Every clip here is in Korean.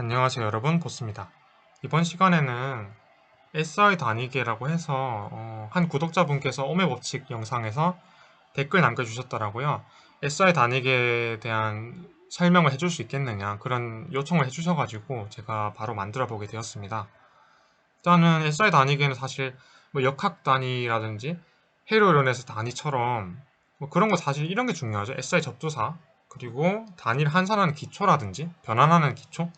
안녕하세요 여러분. 보스입니다. 이번 시간에는 SI 단위계라고 해서 어, 한 구독자분께서 오메 법칙 영상에서 댓글 남겨주셨더라고요. SI 단위계에 대한 설명을 해줄 수 있겠느냐 그런 요청을 해주셔가지고 제가 바로 만들어 보게 되었습니다. 일단은 SI 단위계는 사실 뭐 역학 단위라든지 헤로론에서 단위처럼 뭐 그런 거 사실 이런 게 중요하죠. SI 접두사 그리고 단위를 환산하는 기초라든지 변환하는 기초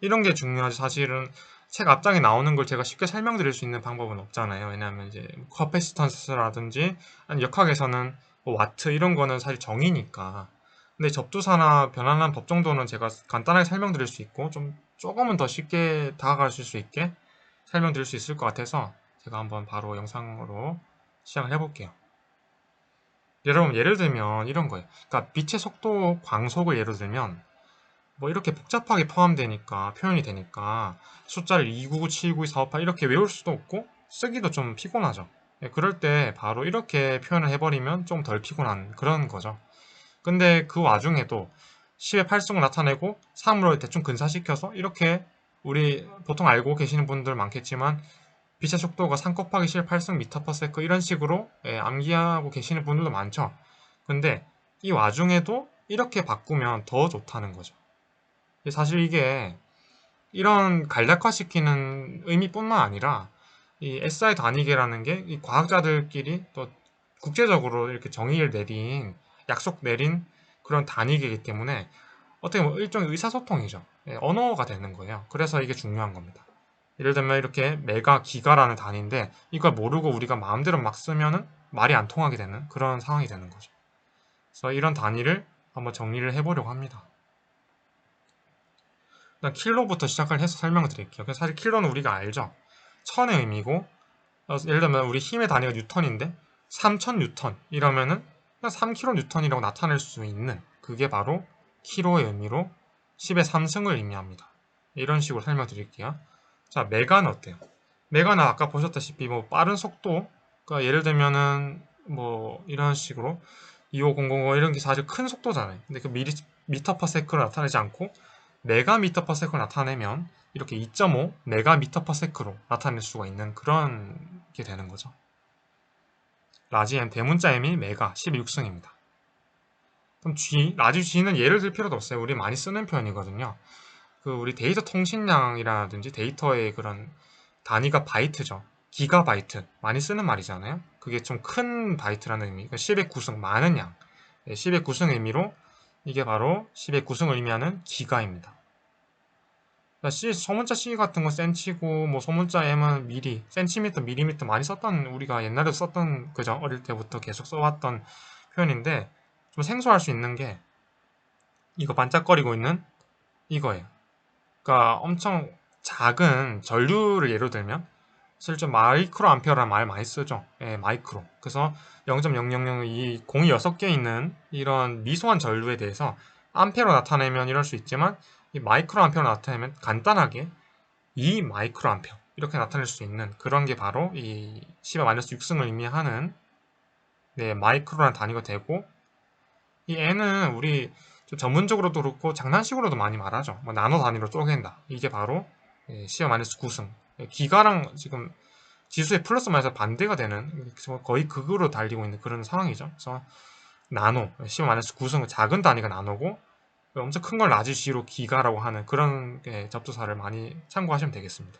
이런 게 중요하지 사실은 책 앞장에 나오는 걸 제가 쉽게 설명드릴 수 있는 방법은 없잖아요. 왜냐하면 이제 커패시턴스라든지 아니 역학에서는 뭐 와트 이런 거는 사실 정의니까. 근데 접두사나 변환한 법 정도는 제가 간단하게 설명드릴 수 있고 좀 조금은 더 쉽게 다가가실 수 있게 설명드릴 수 있을 것 같아서 제가 한번 바로 영상으로 시작을 해볼게요. 여러분 예를 들면 이런 거예요. 그러니까 빛의 속도 광속을 예를 들면 뭐 이렇게 복잡하게 포함되니까 표현이 되니까 숫자를 299, 792, 458 이렇게 외울 수도 없고 쓰기도 좀 피곤하죠. 예, 그럴 때 바로 이렇게 표현을 해버리면 좀 덜 피곤한 그런 거죠. 근데 그 와중에도 10의 8승을 나타내고 3으로 대충 근사시켜서 이렇게 우리 보통 알고 계시는 분들 많겠지만 빛의 속도가 3 곱하기 10의 8승 미터 퍼 세크 이런 식으로 예, 암기하고 계시는 분들도 많죠. 근데 이 와중에도 이렇게 바꾸면 더 좋다는 거죠. 사실 이게 이런 간략화시키는 의미뿐만 아니라 이 SI 단위계라는 게 이 과학자들끼리 또 국제적으로 이렇게 정의를 내린 약속 내린 그런 단위계이기 때문에 어떻게 보면 일종의 의사소통이죠. 예, 언어가 되는 거예요. 그래서 이게 중요한 겁니다. 예를 들면 이렇게 메가, 기가라는 단위인데 이걸 모르고 우리가 마음대로 막 쓰면은 말이 안 통하게 되는 그런 상황이 되는 거죠. 그래서 이런 단위를 한번 정리를 해보려고 합니다. 일단 킬로부터 시작을 해서 설명을 드릴게요. 그래서 사실 킬로는 우리가 알죠. 천의 의미고 어, 예를 들면 우리 힘의 단위가 뉴턴인데 3000 뉴턴 이러면은 3kg 뉴턴이라고 나타낼 수 있는 그게 바로 킬로의 의미로 10의 3승을 의미합니다. 이런 식으로 설명드릴게요. 자, 메가는 어때요? 메가는 아까 보셨다시피 뭐 빠른 속도 그러니까 예를 들면은 뭐 이런 식으로 25005 이런 게 사실 큰 속도잖아요. 근데 그 미리, 미터 퍼 세크로 나타내지 않고 메가미터 퍼 세크로 나타내면 이렇게 2.5 메가미터 퍼 세크로 나타낼 수가 있는 그런 게 되는 거죠. 라지 M 대문자 M이 메가 12육승입니다. 그럼 G, 라지 G는 예를 들 필요도 없어요. 우리 많이 쓰는 표현이거든요. 그 우리 데이터 통신량이라든지 데이터의 그런 단위가 바이트죠. 기가바이트 많이 쓰는 말이잖아요. 그게 좀 큰 바이트라는 의미. 그러니까 10의 구승 많은 양. 10의 구승 의미로 이게 바로 10의 구승을 의미하는 기가입니다. 그러니까 C, 소문자 C 같은 거 센치고 뭐 소문자 M은 미리, 센티미터, 미리미터 많이 썼던 우리가 옛날에 썼던 그죠? 어릴 때부터 계속 써왔던 표현인데 좀 생소할 수 있는 게 이거 반짝거리고 있는 이거예요. 그러니까 엄청 작은 전류를 예로 들면 실제 마이크로 암페어라는 말 많이 쓰죠. 예, 마이크로. 그래서 0.0002 공이 6개 있는 이런 미소한 전류에 대해서 암페어로 나타내면 이럴 수 있지만 이 마이크로 암페어로 나타내면 간단하게 2 마이크로 암페어 이렇게 나타낼 수 있는 그런 게 바로 이 10의 마이너스 6승을 의미하는 네, 마이크로라는 단위가 되고 이 n은 우리 전문적으로도 그렇고 장난식으로도 많이 말하죠. 뭐 나노 단위로 쪼갠다. 이게 바로 10의 마이너스 9승 기가랑 지금 지수의 플러스 마이너스 반대가 되는 거의 극으로 달리고 있는 그런 상황이죠. 그래서 나노, 10 마이너스 9승 작은 단위가 나노고 엄청 큰 걸 라지 G로 기가라고 하는 그런 접두사를 많이 참고하시면 되겠습니다.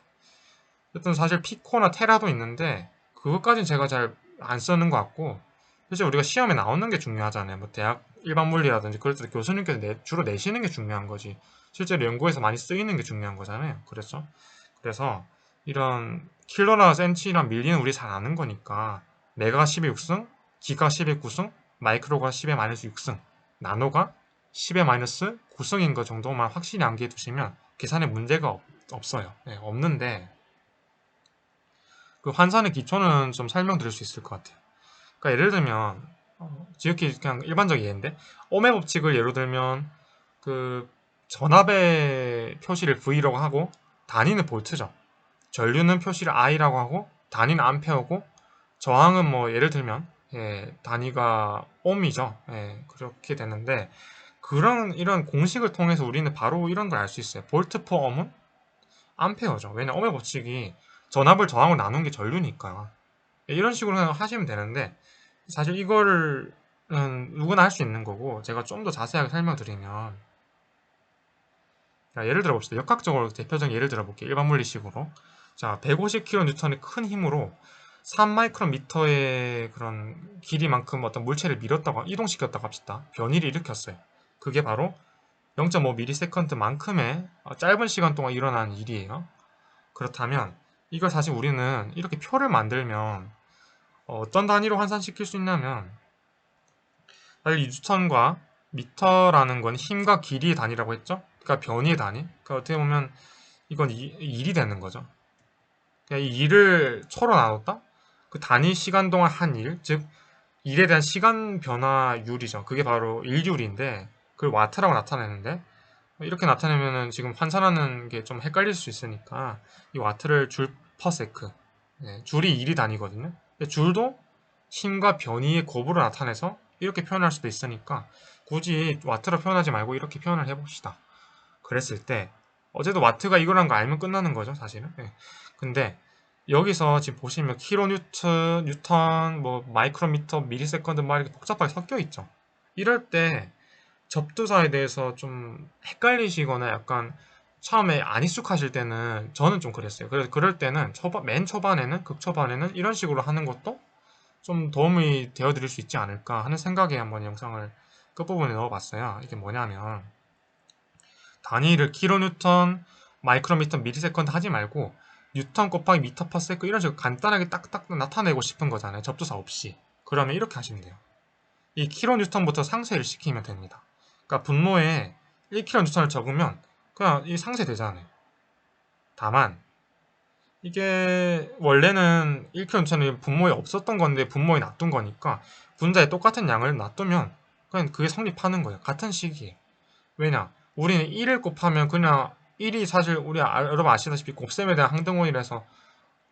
어쨌든 사실 피코나 테라도 있는데 그것까지는 제가 잘 안 쓰는 것 같고 실제 우리가 시험에 나오는 게 중요하잖아요. 뭐 대학 일반 물리라든지 그럴 때 교수님께서 내, 주로 내시는 게 중요한 거지 실제로 연구에서 많이 쓰이는 게 중요한 거잖아요. 그래서 그래서 이런 킬러나 센치랑 밀리는 우리 잘 아는 거니까 메가 10의 6승, 기가 10의 9승, 마이크로가 10의 마이너스 6승, 나노가 10의 마이너스 9승인 것 정도만 확실히 암기해 두시면 계산에 문제가 없, 어요 네, 없는데 그 환산의 기초는 좀 설명드릴 수 있을 것 같아요. 그러니까 예를 들면 어, 지극히 그냥 일반적인 예인데 오메 법칙을 예로 들면 그 전압의 표시를 V라고 하고 단위는 볼트죠. 전류는 표시를 I라고 하고 단위는 암페어고 저항은 뭐 예를 들면 예, 단위가 옴이죠. 예, 그렇게 되는데 그런 이런 공식을 통해서 우리는 바로 이런 걸 알 수 있어요. 볼트 포 엄은 암페어죠. 왜냐 옴의 법칙이 전압을 저항으로 나눈 게 전류니까 이런 식으로 하시면 되는데 사실 이거를 누구나 할 수 있는 거고 제가 좀 더 자세하게 설명드리면 예를 들어 봅시다. 역학적으로 대표적인 예를 들어 볼게요. 일반 물리식으로 자 150kN의 큰 힘으로 3마이크로미터의 그런 길이만큼 어떤 물체를 밀었다고 이동시켰다고 합시다. 변이를 일으켰어요. 그게 바로 0.5ms만큼의 짧은 시간 동안 일어난 일이에요. 그렇다면 이걸 사실 우리는 이렇게 표를 만들면 어떤 단위로 환산시킬 수 있냐면 사실 뉴턴과 미터라는 건 힘과 길이의 단위라고 했죠? 그러니까 변이의 단위. 그러니까 어떻게 보면 이건 이, 일이 되는 거죠. 그러니까 이 일을 초로 나눴다? 그 단위 시간 동안 한 일, 즉 일에 대한 시간 변화율이죠. 그게 바로 일률인데 그걸 와트라고 나타내는데 이렇게 나타내면은 지금 환산하는 게 좀 헷갈릴 수 있으니까 이 와트를 줄 퍼세크 네, 줄이 1이 단위거든요. 줄도 힘과 변이의 곱으로 나타내서 이렇게 표현할 수도 있으니까 굳이 와트로 표현하지 말고 이렇게 표현을 해봅시다. 그랬을 때 어제도 와트가 이거란 거 알면 끝나는 거죠 사실은. 네. 근데 여기서 지금 보시면 킬로뉴턴, 뉴턴, 뭐 마이크로미터, 미리세컨드 막 이렇게 복잡하게 섞여 있죠. 이럴 때 접두사에 대해서 좀 헷갈리시거나 약간 처음에 안 익숙하실 때는 저는 좀 그랬어요. 그래서 그럴 때는 초반, 맨 초반에는 극초반에는 이런 식으로 하는 것도 좀 도움이 되어 드릴 수 있지 않을까 하는 생각에 한번 영상을 끝부분에 넣어봤어요. 이게 뭐냐면 단위를 킬로뉴턴, 마이크로미터, 미리세컨드 하지 말고 뉴턴 곱하기 미터 퍼 세크 이런 식으로 간단하게 딱딱 나타내고 싶은 거잖아요. 접두사 없이. 그러면 이렇게 하시면 돼요. 이 킬로뉴턴부터 상쇄를 시키면 됩니다. 그러니까 분모에 1kN을 적으면 그냥 이 상쇄 되잖아요. 다만 이게 원래는 1kN이 분모에 없었던 건데 분모에 놔둔 거니까 분자에 똑같은 양을 놔두면 그냥 그게 성립하는 거예요. 같은 시기에. 왜냐? 우리는 1을 곱하면 그냥 1이 사실 우리 아, 여러분 아시다시피 곱셈에 대한 항등원이라서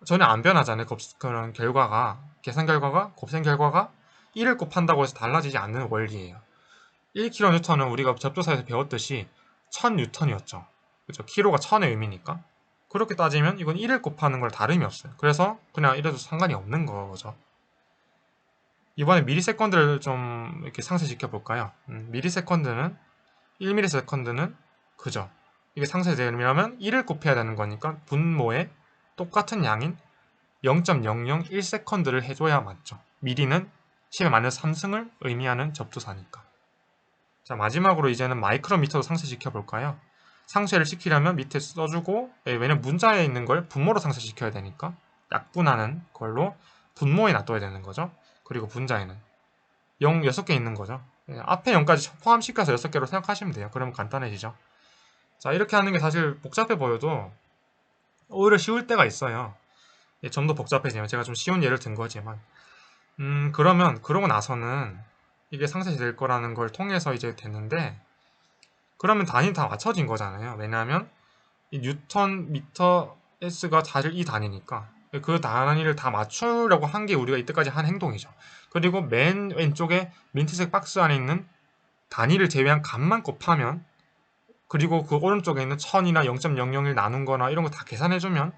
전혀 안 변하잖아요. 곱, 그런 결과가 계산 결과가 곱셈 결과가 1을 곱한다고 해서 달라지지 않는 원리예요. 1kN은 우리가 접두사에서 배웠듯이 1000N이었죠. 그죠? 키로가 1000의 의미니까. 그렇게 따지면 이건 1을 곱하는 걸 다름이 없어요. 그래서 그냥 이래도 상관이 없는 거죠. 이번에 미리세컨드를 좀 이렇게 상쇄시켜 볼까요? 음, 미리세컨드는 1미리세컨드는 그죠? 이게 상쇄되려면 1을 곱해야 되는 거니까 분모에 똑같은 양인 0.001세컨드를 해줘야 맞죠. 미리는 10에 마이너스 3승을 의미하는 접두사니까. 자 마지막으로 이제는 마이크로미터도 상쇄시켜 볼까요? 상쇄를 시키려면 밑에 써주고 예, 왜냐면 문자에 있는 걸 분모로 상쇄시켜야 되니까 약분하는 걸로 분모에 놔둬야 되는 거죠. 그리고 분자에는 0 6개 있는 거죠. 예, 앞에 0까지 포함시켜서 6개로 생각하시면 돼요. 그러면 간단해지죠. 자 이렇게 하는 게 사실 복잡해 보여도 오히려 쉬울 때가 있어요. 예, 좀 더 복잡해지면 제가 좀 쉬운 예를 든 거지만 음 그러면 그러고 나서는 이게 상쇄될 거라는 걸 통해서 이제 됐는데 그러면 단위 다 맞춰진 거잖아요. 왜냐하면 이 뉴턴 미터 S가 사실 이 단위니까 그 단위를 다 맞추려고 한 게 우리가 이때까지 한 행동이죠. 그리고 맨 왼쪽에 민트색 박스 안에 있는 단위를 제외한 값만 곱하면 그리고 그 오른쪽에 있는 1000이나 0.001 나눈 거나 이런 거 다 계산해주면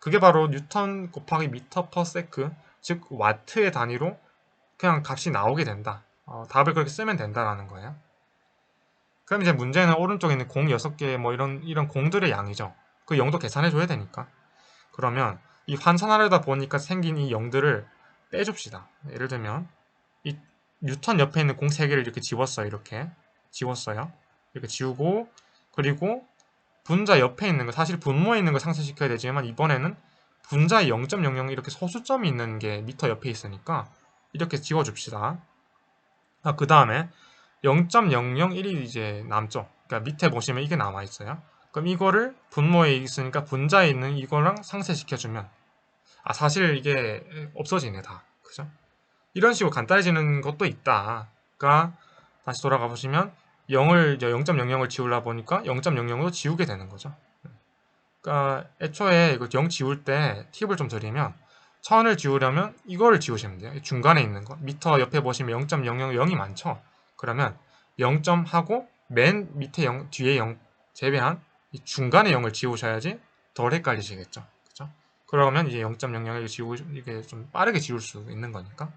그게 바로 뉴턴 곱하기 미터 퍼 세크 즉 와트의 단위로 그냥 값이 나오게 된다. 어, 답을 그렇게 쓰면 된다라는 거예요. 그럼 이제 문제는 오른쪽에 있는 공 6개 뭐 이런 이런 공들의 양이죠. 그 0도 계산해 줘야 되니까. 그러면 이 환산하려다 보니까 생긴 이 0들을 빼줍시다. 예를 들면 이 뉴턴 옆에 있는 공 3개를 이렇게 지웠어요. 이렇게 지웠어요. 이렇게 지우고 그리고 분자 옆에 있는 거 사실 분모에 있는 거 상쇄시켜야 되지만 이번에는 분자에 0.00 이렇게 소수점이 있는 게 미터 옆에 있으니까 이렇게 지워줍시다. 아, 그 다음에 0.001이 이제 남죠. 그러니까 밑에 보시면 이게 남아 있어요. 그럼 이거를 분모에 있으니까 분자에 있는 이거랑 상쇄시켜주면 아 사실 이게 없어지네 다. 그죠? 이런 식으로 간단해지는 것도 있다. 그러니까 다시 돌아가 보시면 0을 0.00을 지우려 보니까 0.00도 지우게 되는 거죠. 그러니까 애초에 이거 0 지울 때 팁을 좀 드리면 천을 지우려면 이거를 지우시면 돼요. 중간에 있는 거. 미터 옆에 보시면 0.000이 많죠? 그러면 0점 하고 맨 밑에 0, 뒤에 0 제외한 이 중간에 0을 지우셔야지 덜 헷갈리시겠죠. 그죠? 그러면 이제 0.00을 지우 이게 좀 빠르게 지울 수 있는 거니까.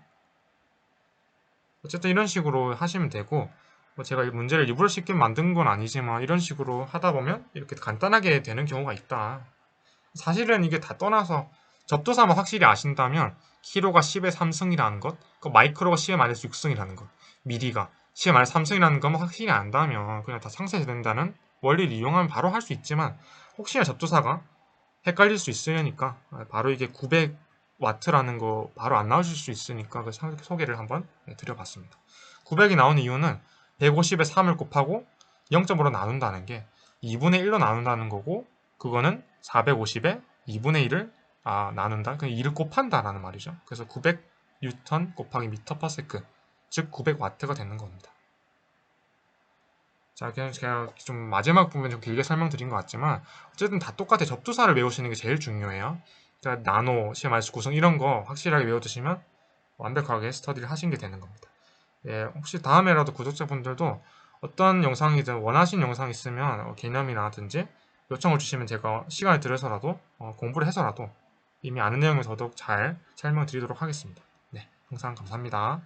어쨌든 이런 식으로 하시면 되고 뭐 제가 이 문제를 일부러 쉽게 만든 건 아니지만 이런 식으로 하다 보면 이렇게 간단하게 되는 경우가 있다. 사실은 이게 다 떠나서 접두사만 확실히 아신다면 키로가 10의 3승이라는 것, 그 마이크로가 10의 마이너스 6승이라는 것, 미리가 10의 마이너스 3승이라는 것만 확실히 안다면 그냥 다 상쇄된다는 원리를 이용하면 바로 할 수 있지만 혹시나 접두사가 헷갈릴 수 있으니까 바로 이게 900와트라는 거 바로 안 나오실 수 있으니까 그 소개를 한번 드려봤습니다. 900이 나온 이유는 150에 3을 곱하고 0점으로 나눈다는 게 2분의 1로 나눈다는 거고 그거는 450에 2분의 1을 아, 나눈다. 그 2를 곱한다라는 말이죠. 그래서 900 뉴턴 곱하기 미터 퍼 세크 즉 900와트가 되는 겁니다. 자, 그냥 제가 좀 마지막 부분 좀 길게 설명드린 것 같지만 어쨌든 다 똑같아 접두사를 외우시는 게 제일 중요해요. 그러니까 나노, CMRS 구성 이런 거 확실하게 외워두시면 완벽하게 스터디를 하신 게 되는 겁니다. 예, 혹시 다음에라도 구독자분들도 어떤 영상이든 원하신 영상 있으면 어, 개념이라든지 요청을 주시면 제가 시간을 들여서라도 어, 공부를 해서라도 이미 아는 내용을 더더욱 잘 설명드리도록 하겠습니다. 네, 항상 감사합니다.